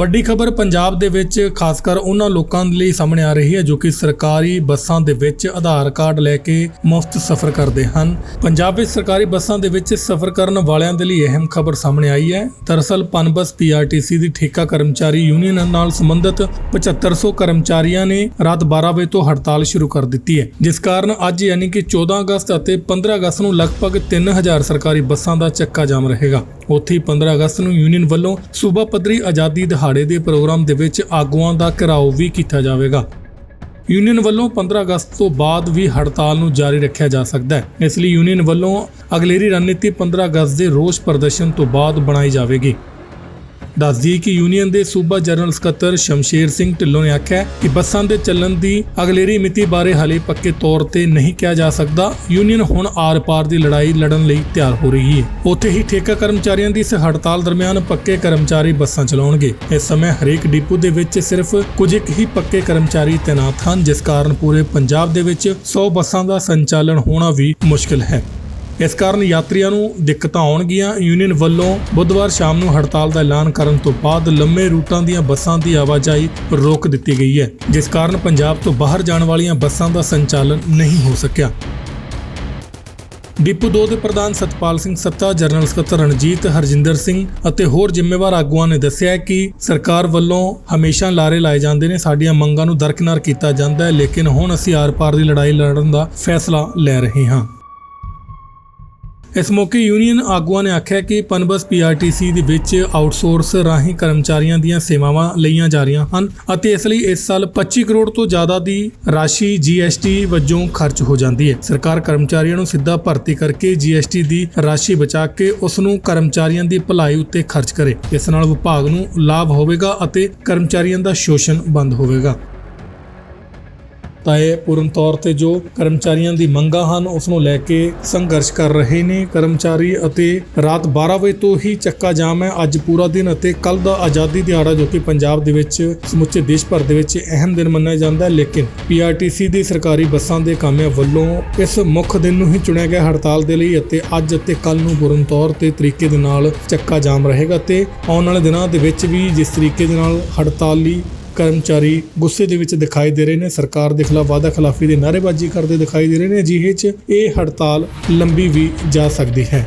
ਵੱਡੀ ਖਬਰ ਪੰਜਾਬ ਦੇ ਵਿੱਚ ਖਾਸ ਕਰ ਉਹਨਾਂ ਲੋਕਾਂ ਲਈ ਸਾਹਮਣੇ ਆ ਰਹੀ ਹੈ ਜੋ ਕਿ ਸਰਕਾਰੀ ਬੱਸਾਂ ਦੇ ਵਿੱਚ ਆਧਾਰ ਕਾਰਡ ਲੈ ਕੇ ਮੁਫਤ ਸਫ਼ਰ ਕਰਦੇ ਹਨ। ਪੰਜਾਬ ਵਿੱਚ ਸਰਕਾਰੀ ਬੱਸਾਂ ਦੇ ਵਿੱਚ ਸਫ਼ਰ ਕਰਨ ਵਾਲਿਆਂ ਦੇ ਲਈ ਅਹਿਮ ਖਬਰ ਸਾਹਮਣੇ ਆਈ ਹੈ। ਦਰਅਸਲ, ਪਨਬਸ ਪੀਆਰਟੀਸੀ ਦੀ ਠੇਕਾ ਕਰਮਚਾਰੀ ਯੂਨੀਅਨ ਨਾਲ ਸੰਬੰਧਿਤ 7500 ਕਰਮਚਾਰੀਆਂ ਨੇ ਰਾਤ 12 ਵਜੇ ਤੋਂ ਹੜਤਾਲ ਸ਼ੁਰੂ ਕਰ ਦਿੱਤੀ ਹੈ। ਜਿਸ ਕਾਰਨ ਅੱਜ ਯਾਨੀ ਕਿ 14 ਅਗਸਤ ਅਤੇ 15 ਅਗਸਤ ਨੂੰ ਲਗਭਗ 3000 ਸਰਕਾਰੀ ਬੱਸਾਂ ਦਾ ਚੱਕਾ ਜਾਮ ਰਹੇਗਾ। ਉੱਥੇ ਹੀ 15 ਅਗਸਤ ਨੂੰ ਯੂਨੀਅਨ ਵੱਲੋਂ ਸੂਬਾ ਪੱਧਰੀ ਆਜ਼ਾਦੀ ਦਿਹਾੜੇ ਦੇ ਪ੍ਰੋਗਰਾਮ ਦੇ ਵਿੱਚ ਆਗੂਆਂ ਦਾ ਘਿਰਾਓ ਵੀ ਕੀਤਾ ਜਾਵੇਗਾ। ਯੂਨੀਅਨ ਵੱਲੋਂ 15 ਅਗਸਤ ਤੋਂ ਬਾਅਦ ਵੀ ਹੜਤਾਲ ਨੂੰ ਜਾਰੀ ਰੱਖਿਆ ਜਾ ਸਕਦਾ ਹੈ। ਇਸ ਲਈ ਯੂਨੀਅਨ ਵੱਲੋਂ ਅਗਲੇਰੀ ਰਣਨੀਤੀ 15 ਅਗਸਤ ਦੇ ਰੋਸ ਪ੍ਰਦਰਸ਼ਨ ਤੋਂ ਬਾਅਦ ਬਣਾਈ ਜਾਵੇਗੀ। ਦੱਸਦੀ ਕਿ ਯੂਨੀਅਨ ਦੇ ਸੂਬਾ ਜਨਰਲ ਸਕੱਤਰ ਸ਼ਮਸ਼ੇਰ ਸਿੰਘ ਢਿੱਲੋਂ ਨੇ ਆਖਿਆ ਕਿ ਬੱਸਾਂ ਦੇ ਚੱਲਣ ਦੀ ਅਗਲੇਰੀ ਮਿਤੀ ਬਾਰੇ ਹਾਲੇ ਪੱਕੇ ਤੌਰ ਤੇ ਨਹੀਂ ਕਿਹਾ ਜਾ ਸਕਦਾ। ਯੂਨੀਅਨ ਹੁਣ ਆਰ-ਪਾਰ ਦੀ ਲੜਾਈ ਲੜਨ ਲਈ ਤਿਆਰ ਹੋ ਰਹੀ ਹੈ। ਉੱਥੇ ਹੀ ਠੇਕਾ ਕਰਮਚਾਰੀਆਂ ਦੀ ਇਸ ਹੜਤਾਲ ਦਰਮਿਆਨ ਪੱਕੇ ਕਰਮਚਾਰੀ ਬੱਸਾਂ ਚਲਾਉਣਗੇ। ਇਸ ਸਮੇਂ ਹਰੇਕ ਡਿਪੂ ਦੇ ਵਿੱਚ ਸਿਰਫ ਕੁਝ ਇੱਕ ਹੀ ਪੱਕੇ ਕਰਮਚਾਰੀ ਤੈਨਾਤ ਹਨ, ਜਿਸ ਕਾਰਨ ਪੂਰੇ ਪੰਜਾਬ ਦੇ ਵਿੱਚ 100 ਬੱਸਾਂ ਦਾ ਸੰਚਾਲਨ ਹੋਣਾ ਵੀ ਮੁਸ਼ਕਲ ਹੈ। ਇਸ ਕਾਰਨ ਯਾਤਰੀਆਂ ਨੂੰ ਦਿੱਕਤਾਂ ਆਉਣਗੀਆਂ। ਯੂਨੀਅਨ ਵੱਲੋਂ ਬੁੱਧਵਾਰ ਸ਼ਾਮ ਨੂੰ ਹੜਤਾਲ ਦਾ ਐਲਾਨ ਕਰਨ ਤੋਂ ਬਾਅਦ ਲੰਮੇ ਰੂਟਾਂ ਦੀਆਂ ਬੱਸਾਂ ਦੀ ਆਵਾਜਾਈ ਰੋਕ ਦਿੱਤੀ ਗਈ ਹੈ, ਜਿਸ ਕਾਰਨ ਪੰਜਾਬ ਤੋਂ ਬਾਹਰ ਜਾਣ ਵਾਲੀਆਂ ਬੱਸਾਂ ਦਾ ਸੰਚਾਲਨ ਨਹੀਂ ਹੋ ਸਕਿਆ। ਡਿਪੂ 2 ਦੇ ਪ੍ਰਧਾਨ ਸਤਪਾਲ ਸਿੰਘ ਸੱਤਾ, ਜਨਰਲ ਸਕੱਤਰ ਰਣਜੀਤ, ਹਰਜਿੰਦਰ ਸਿੰਘ ਅਤੇ ਹੋਰ ਜ਼ਿੰਮੇਵਾਰ ਆਗੂਆਂ ਨੇ ਦੱਸਿਆ ਕਿ ਸਰਕਾਰ ਵੱਲੋਂ ਹਮੇਸ਼ਾ ਲਾਰੇ ਲਾਏ ਜਾਂਦੇ ਨੇ, ਸਾਡੀਆਂ ਮੰਗਾਂ ਨੂੰ ਦਰਕਿਨਾਰ ਕੀਤਾ ਜਾਂਦਾ ਹੈ, ਲੇਕਿਨ ਹੁਣ ਅਸੀਂ ਆਰ-ਪਾਰ ਦੀ ਲੜਾਈ ਲੜਨ ਦਾ ਫੈਸਲਾ ਲੈ ਰਹੇ ਹਾਂ। ਇਸ ਮੌਕੇ ਯੂਨੀਅਨ ਆਗੂਆਂ ਨੇ ਆਖਿਆ ਕਿ ਪਨਬਸ ਪੀਆਰਟੀਸੀ ਦੇ ਵਿੱਚ ਆਊਟਸੋਰਸ ਰਾਹੀਂ ਕਰਮਚਾਰੀਆਂ ਦੀਆਂ ਸੇਵਾਵਾਂ ਲਈਆਂ ਜਾ ਰਹੀਆਂ ਹਨ ਅਤੇ ਇਸ ਲਈ ਇਸ ਸਾਲ 25 ਕਰੋੜ ਤੋਂ ਜ਼ਿਆਦਾ ਦੀ ਰਾਸ਼ੀ ਜੀਐਸਟੀ ਵਜੋਂ ਖਰਚ ਹੋ ਜਾਂਦੀ ਹੈ। ਸਰਕਾਰ ਕਰਮਚਾਰੀਆਂ ਨੂੰ ਸਿੱਧਾ ਭਰਤੀ ਕਰਕੇ ਜੀਐਸਟੀ ਦੀ ਰਾਸ਼ੀ ਬਚਾ ਕੇ ਉਸ ਨੂੰ ਕਰਮਚਾਰੀਆਂ ਦੀ ਭਲਾਈ ਉੱਤੇ ਖਰਚ ਕਰੇ। ਇਸ ਨਾਲ ਵਿਭਾਗ ਨੂੰ ਲਾਭ ਹੋਵੇਗਾ ਅਤੇ ਕਰਮਚਾਰੀਆਂ ਦਾ ਸ਼ੋਸ਼ਣ ਬੰਦ ਹੋਵੇਗਾ। ਤਾਂ ਇਹ ਪੂਰਨ ਤੌਰ ਤੇ ਜੋ ਕਰਮਚਾਰੀਆਂ ਦੀ ਮੰਗਾਂ ਹਨ, ਉਸ ਨੂੰ ਲੈ ਕੇ ਸੰਘਰਸ਼ ਕਰ ਰਹੇ ਨੇ ਕਰਮਚਾਰੀ ਅਤੇ ਰਾਤ 12 ਵਜੇ ਤੋਂ ਹੀ ਚੱਕਾ ਜਾਮ ਹੈ। ਅੱਜ ਪੂਰਾ ਦਿਨ ਅਤੇ ਕੱਲ ਦਾ ਆਜ਼ਾਦੀ ਦਿਹਾੜਾ ਜੋ ਕਿ ਪੰਜਾਬ ਦੇ ਵਿੱਚ, ਸਮੁੱਚੇ ਦੇਸ਼ ਭਰ ਦੇ ਵਿੱਚ ਅਹਿਮ ਦਿਨ ਮੰਨਿਆ ਜਾਂਦਾ ਹੈ। ਲੇਕਿਨ ਪੀਆਰਟੀਸੀ ਦੀ ਸਰਕਾਰੀ ਬੱਸਾਂ ਦੇ ਕਾਮਿਆਂ ਵੱਲੋਂ ਇਸ ਮੁੱਖ ਦਿਨ ਨੂੰ ਹੀ ਚੁਣਿਆ ਗਿਆ ਹੜਤਾਲ ਦੇ ਲਈ ਅਤੇ ਅੱਜ ਅਤੇ ਕੱਲ ਨੂੰ ਪੂਰਨ ਤੌਰ ਤੇ ਤਰੀਕੇ ਦੇ ਨਾਲ ਚੱਕਾ ਜਾਮ ਰਹੇਗਾ ਤੇ ਆਉਣ ਵਾਲੇ ਦਿਨਾਂ ਦੇ ਵਿੱਚ ਵੀ ਜਿਸ ਤਰੀਕੇ ਦੇ ਨਾਲ ਹੜਤਾਲੀ ਕਰਮਚਾਰੀ ਗੁੱਸੇ ਦੇ ਵਿੱਚ ਦਿਖਾਈ ਦੇ ਰਹੇ ਨੇ। ਸਰਕਾਰ ਦੇ ਖਿਲਾਫ, ਵਾਅਦਾ ਖਿਲਾਫੀ ਦੇ ਨਾਅਰੇਬਾਜ਼ੀ ਕਰਦੇ ਦਿਖਾਈ ਦੇ ਰਹੇ ਨੇ। ਅਜਿਹੇ 'ਚ ਇਹ ਹੜਤਾਲ ਲੰਬੀ ਵੀ ਜਾ ਸਕਦੀ ਹੈ।